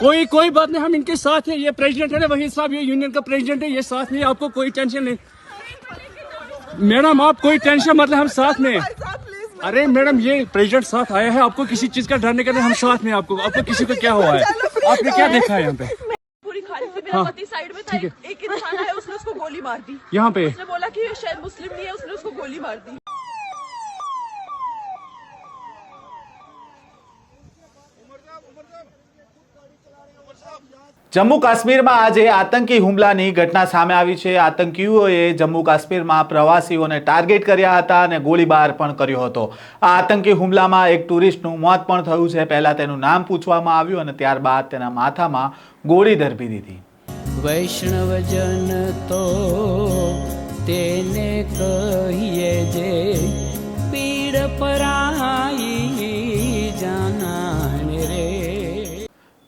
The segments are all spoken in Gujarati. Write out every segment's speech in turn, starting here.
कोई कोई बात नहीं हम इनके साथ है ये प्रेसिडेंट है ना वही साहब ये यूनियन का प्रेसिडेंट है ये साथ में आपको कोई टेंशन नहीं। मैडम आप कोई टेंशन मतलब हम साथ में अरे मैडम ये प्रेसिडेंट साथ आया है आपको किसी चीज़ का डरने का नहीं हम साथ में आपको आपको किसी को क्या हुआ है? आपने क्या देखा है यहाँ पे? हाँ, साइड में था एक एक इंसान आया उसने उसको गोली मार दी। यहाँ पे। उसने बोला कि शायद मुस्लिम नहीं है उसने उसको गोली मार दी। જમ્મુ કાશ્મીરમાં આજે આતંકી હુમલાની ઘટના સામે આવી છે. આતંકીઓએ જમ્મુ કાશ્મીરમાં પ્રવાસીઓને ટાર્ગેટ કર્યા હતા અને ગોળીબાર પણ કર્યો હતો. આ આતંકી હુમલામાં એક ટુરિસ્ટનું મોત પણ થયું છે. પહેલા તેનું નામ પૂછવામાં આવ્યું અને ત્યારબાદ તેના માથામાં ગોળી ધરપી દીધી. વૈષ્ણવજન તો તેને કહીએ જે પીડ પરાઈ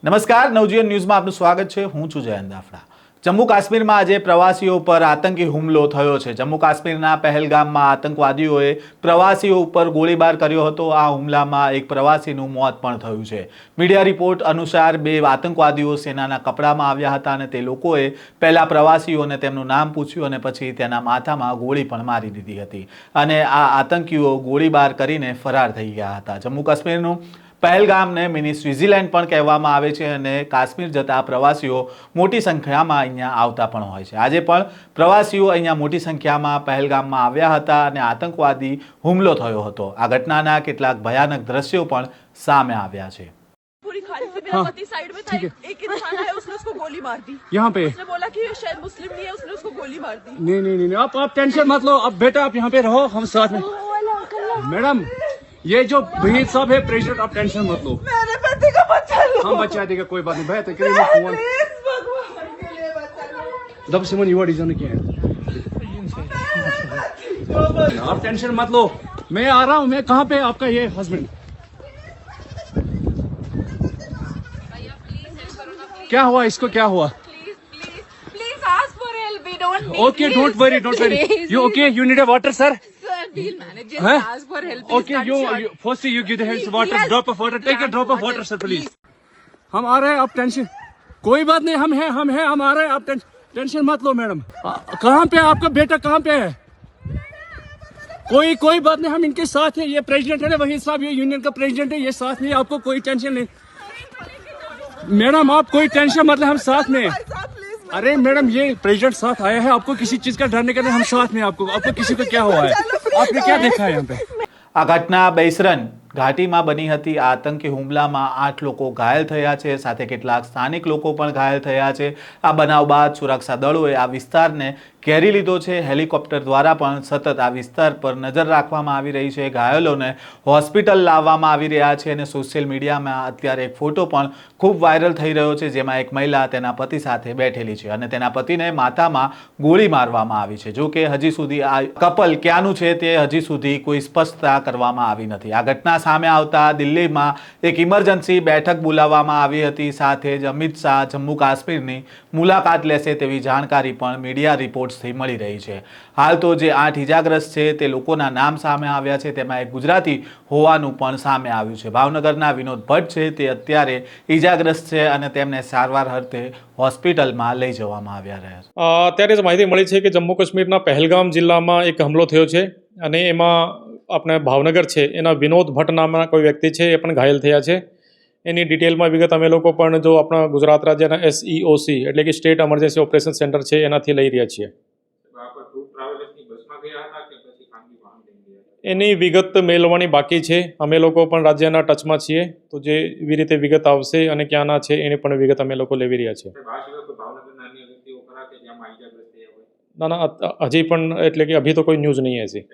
નમસ્કાર, નવજીવન ન્યૂઝમાં આપનું સ્વાગત છે. હું છું જયંત દાફડા. જમ્મુ કાશ્મીરમાં આજે પ્રવાસીઓ પર આતંકી હુમલો થયો છે. જમ્મુ કાશ્મીરના પહેલગામમાં આતંકવાદીઓએ પ્રવાસીઓ ઉપર ગોળીબાર કર્યો હતો. આ હુમલામાં એક પ્રવાસીનું મોત પણ થયું છે. મીડિયા રિપોર્ટ અનુસાર બે આતંકવાદીઓ સેનાના કપડામાં આવ્યા હતા અને તે લોકોએ પહેલાં પ્રવાસીઓને તેમનું નામ પૂછ્યું અને પછી તેના માથામાં ગોળી પણ મારી દીધી હતી. અને આ આતંકીઓ ગોળીબાર કરીને ફરાર થઈ ગયા હતા. જમ્મુ કાશ્મીરનું પહેલગામને મિની સ્વિટ્ઝરલેન્ડ પણ કહેવામાં આવે છે અને કાશ્મીર જતા પ્રવાસીઓ મોટી સંખ્યામાં અહીંયા આવતા પણ હોય છે આજે પણ પ્રવાસીઓ અહીંયા મોટી સંખ્યામાં પહેલગામમાં આવ્યા હતા અને આતંકવાદી હુમલો થયો હતો આ ઘટનાના કેટલાક ભયાનક દ્રશ્યો પણ સામે આવ્યા છે पूरी खाली थी मेरा हाँ, पति साइड में था ठीक एक एक इंसान आया उसने उसको गोली मार दी यहाँ पे उसने बोला कि ये शायद मुस्लिम नहीं है उसने उसको गोली मार दी नहीं नहीं नहीं नहीं, आप आप टेंशन मत लो अब बेटा आप यहाँ पे रहो हम साथ में मैडम ये जो भीड़ साहब है प्रेसिडेंट आप टेंशन मत लो। मेरे पति का बच्चा लो हम बचा देगा कोई बात नहीं। भैया तो करिए फ़ोन। दब सिमन युवा डिज़ाइन क्या है? आप टेंशन मत लो। मैं आ रहा हूँ मैं कहाँ पे आपका ये हस्बैंड क्या हुआ इसको क्या हुआ? Okay don't worry don't worry you okay you need a water sir we'll manage. Just Huh? ask for help. Okay, you, you first you give the hands water, yes. drop of water, take a drop of water, water, sir, please. हम आ रहे हैं आप टेंशन कोई बात नहीं हम हैं हम हैं हम आ रहे हैं आप टेंशन टेंशन मत लो मैडम कहाँ पे है आपका बेटा कहाँ पे है कोई कोई बात नहीं हम इनके साथ है ये प्रेसिडेंट है ना वही साहब ये यूनियन का प्रेसिडेंट है ये साथ में है, आपको कोई टेंशन नहीं मैडम आप कोई टेंशन मतलब हम साथ में हैं। अरे मैडम ये प्रेसिडेंट साथ आया है आपको किसी चीज़ का डरने का नहीं हम साथ में आपको आपको किसी को क्या हुआ है आपने क्या देखा है यहाँ पे આ ઘટના બૈસરન ઘાટીમાં બની હતી આ આતંકી હુમલામાં આઠ લોકો ઘાયલ થયા છે સાથે કેટલાક સ્થાનિક લોકો પણ ઘાયલ થયા છે આ બનાવ બાદ સુરક્ષા દળોએ આ વિસ્તારને ઘેરી લીધો છે. હેલિકોપ્ટર દ્વારા પણ સતત આ વિસ્તાર પર નજર રાખવામાં આવી રહી છે. ઘાયલોને હોસ્પિટલ લાવવામાં આવી રહ્યા છે અને સોશિયલ મીડિયામાં અત્યારે એક ફોટો પણ ખૂબ વાયરલ થઈ રહ્યો છે, જેમાં એક મહિલા તેના પતિ સાથે બેઠેલી છે અને તેના પતિને માથામાં ગોળી મારવામાં આવી છે. જો કે હજી સુધી આ કપલ ક્યાંનું છે તે હજી સુધી કોઈ સ્પષ્ટતા કરવામાં આવી નથી. આ ઘટના સામે આવતા દિલ્હીમાં એક ઇમરજન્સી બેઠક બોલાવવામાં આવી હતી. સાથે જ અમિત શાહ જમ્મુ કાશ્મીરની મુલાકાત લેશે તેવી જાણકારી પણ મીડિયા રિપોર્ટ્સથી મળી રહી છે. હાલ તો જે આઠ ઇજાગ્રસ્ત છે તે લોકોના નામ સામે આવ્યા છે. તેમાં એક ગુજરાતી હોવાનું પણ સામે આવ્યું છે. ભાવનગરના વિનોદ ભટ્ટ છે તે અત્યારે ઇજાગ્રસ્ત છે અને તેમને સારવાર અર્થે હોસ્પિટલમાં લઈ જવામાં આવ્યા રહ્યા છે. અત્યારે જ માહિતી મળી છે કે જમ્મુ કાશ્મીરના પહેલગામ જિલ્લામાં એક હમલો થયો છે અને એમાં આપણે ભાવનગર છે એના વિનોદ ભટ્ટ નામના કોઈ વ્યક્તિ છે એ પણ ઘાયલ થયા છે. એની ડિટેલમાં વિગત અમે લોકો પણ જો આપણા ગુજરાત રાજ્યના એસઈઓસી એટલે કે સ્ટેટ એમરજન્સી ઓપરેશન સેન્ટર છે એનાથી લઈ રહ્યા છીએ. એની વિગત મેળવવાની બાકી છે. અમે લોકો પણ રાજ્યના ટચમાં છીએ. તો જે એવી રીતે વિગત આવશે અને ક્યાંના છે એની પણ વિગત અમે લોકો લેવી રહ્યા છીએ. ના ના હજી પણ એટલે કે અભી તો કોઈ ન્યૂઝ નહીં હજી.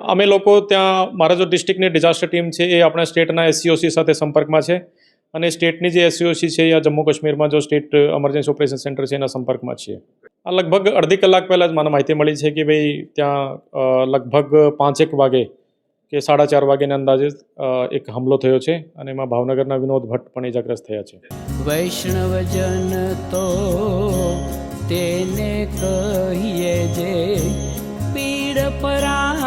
અમે લોકો ત્યાં, મારા જો ડિસ્ટ્રિક્ટની ડિઝાસ્ટર ટીમ છે, એ આપણા સ્ટેટના એસસીઓસી સાથે સંપર્કમાં છે. અને સ્ટેટની જે એસસીઓસી છે, એ જમ્મુ કાશ્મીરમાં જો સ્ટેટ એમરજન્સી ઓપરેશન સેન્ટર છે, એના સંપર્કમાં છીએ. આ લગભગ અડધી કલાક પહેલાં જ મને માહિતી મળી છે કે ભાઈ ત્યાં લગભગ પાંચેક વાગે કે સાડા ચાર વાગ્યાના અંદાજે એક હમલો થયો છે અને એમાં ભાવનગરના વિનોદ ભટ્ટ પણ ઇજાગ્રસ્ત થયા છે. વૈષ્ણવજન તો તેને કહીએ જે પીડ પરાઈ